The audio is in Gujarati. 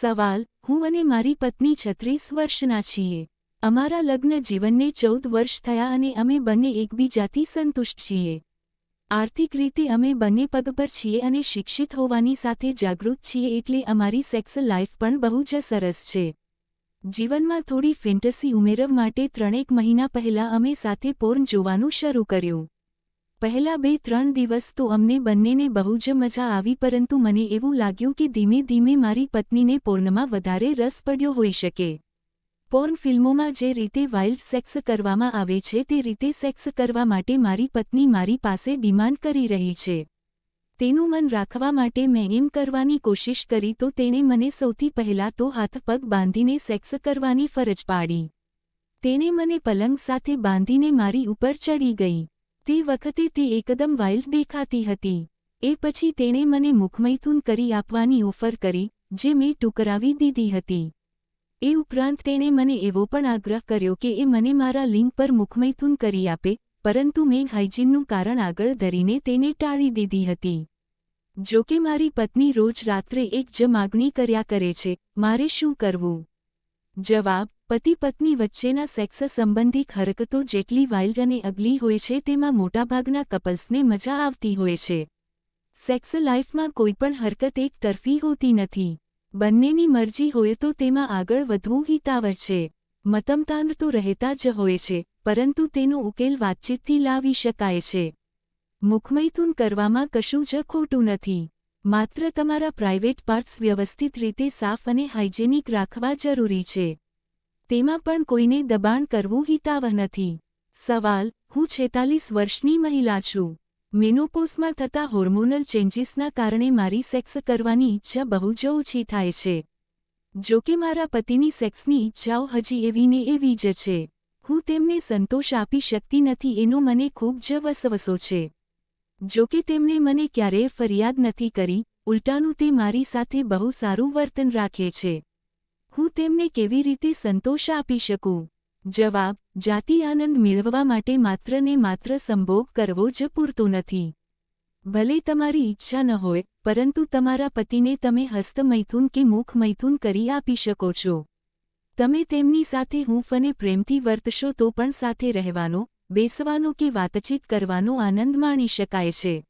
સવાલ, હું અને મારી પત્ની છત્રીસ વર્ષના છીએ. અમારા લગ્ન જીવનને ચૌદ વર્ષ થયા અને અમે બંને એકબીજાથી સંતુષ્ટ છીએ. આર્થિક રીતે અમે બંને પગ પર છીએ અને શિક્ષિત હોવાની સાથે જાગૃત છીએ એટલે અમારી સેક્સ લાઈફ પણ બહુ જ સરસ છે. જીવનમાં થોડી ફેન્ટસી ઉમેરવ માટે ત્રણેક મહિના પહેલા અમે સાથે પોર્ન જોવાનું શરૂ કર્યું. પહેલા બે ત્રણ દિવસ તો અમને બંનેને બહુ જ મજા આવી પરંતુ મને એવું લાગ્યું કે ધીમે ધીમે મારી પત્નીને પોર્નમાં વધારે રસ પડ્યો હોઈ શકે. પોર્ન ફિલ્મોમાં જે રીતે વાઇલ્ડ સેક્સ કરવામાં આવે છે તે રીતે સેક્સ કરવા માટે મારી પત્ની મારી પાસે ડિમાન્ડ કરી રહી છે. તેનું મન રાખવા માટે મેં એમ કરવાની કોશિશ કરી તો તેણે મને સૌથી પહેલાં તો હાથપગ બાંધીને સેક્સ કરવાની ફરજ પાડી. તેણે મને પલંગ સાથે બાંધીને મારી ઉપર ચડી ગઈ. તે વખતે તે એકદમ વાઇલ્ડ દેખાતી હતી. એ પછી તેણે મને મુખમૈથુન કરી આપવાની ઓફર કરી, જે મેં ટુકરાવી દીધી હતી. એ ઉપરાંત તેણે મને એવો પણ આગ્રહ કર્યો કે એ મને મારા લિંક પર મુખમૈથુન કરી આપે, પરંતુ મેં હાઇજીનનું કારણ આગળ ધરીને તેને ટાળી દીધી હતી. જો કે મારી પત્ની રોજ રાત્રે એક જ માગણી કર્યા કરે છે, મારે શું કરવું? જવાબ પતિ પત્ની વચ્ચેના સેક્સ સંબંધિક હરકતો જેટલી વાઇલ્ડ અને અગલી હોય છે તેમાં મોટાભાગના કપલ્સને મજા આવતી હોય છે. સેક્સ લાઇફમાં કોઈપણ હરકત એક તરફી હોતી નથી. બંનેની મરજી હોય તો તેમાં આગળ વધવું હિતાવહ છે. મતમતાંડ તો રહેતા જ હોય છે, પરંતુ તેનો ઉકેલ વાતચીતથી લાવી શકાય છે. મુખમૈથુન કરવામાં કશું જ ખોટું નથી. માત્ર તમારા પ્રાઇવેટ પાર્ટ્સ વ્યવસ્થિત રીતે સાફ અને હાઇજેનિક રાખવા જરૂરી છે. તેમાં પણ કોઈને દબાણ કરવું હિતાવહ નથી. સવાલ, હું છેતાલીસ વર્ષની મહિલા છું. મેનોપોસમાં થતા હોર્મોનલ ચેન્જીસના કારણે મારી સેક્સ કરવાની ઈચ્છા બહુ જ ઓછી થાય છે. જો કે મારા પતિની સેક્સની ઈચ્છાઓ હજી એવીને એવી જ છે. હું તેમને સંતોષ આપી શકતી નથી એનો મને ખૂબ જ વસવસો છે. જો કે તેમણે મને ક્યારેય ફરિયાદ નથી કરી, ઉલટાનું તે મારી સાથે બહુ સારું વર્તન રાખે છે. હું તેમને કેવી રીતે સંતોષ આપી શકું? જવાબ, જાતિ આનંદ મેળવવા માટે માત્ર ને માત્ર સંભોગ કરવો જ પૂરતો નથી. ભલે તમારી ઈચ્છા ન હોય, પરંતુ તમારા પતિને તમે હસ્તમૈથુન કે મુખમૈથુન કરી આપી શકો છો. તમે તેમની સાથે હૂંફ અને પ્રેમથી વર્તશો તો પણ સાથે રહેવાનો, બેસવાનો કે વાતચીત કરવાનો આનંદ માણી શકાય છે.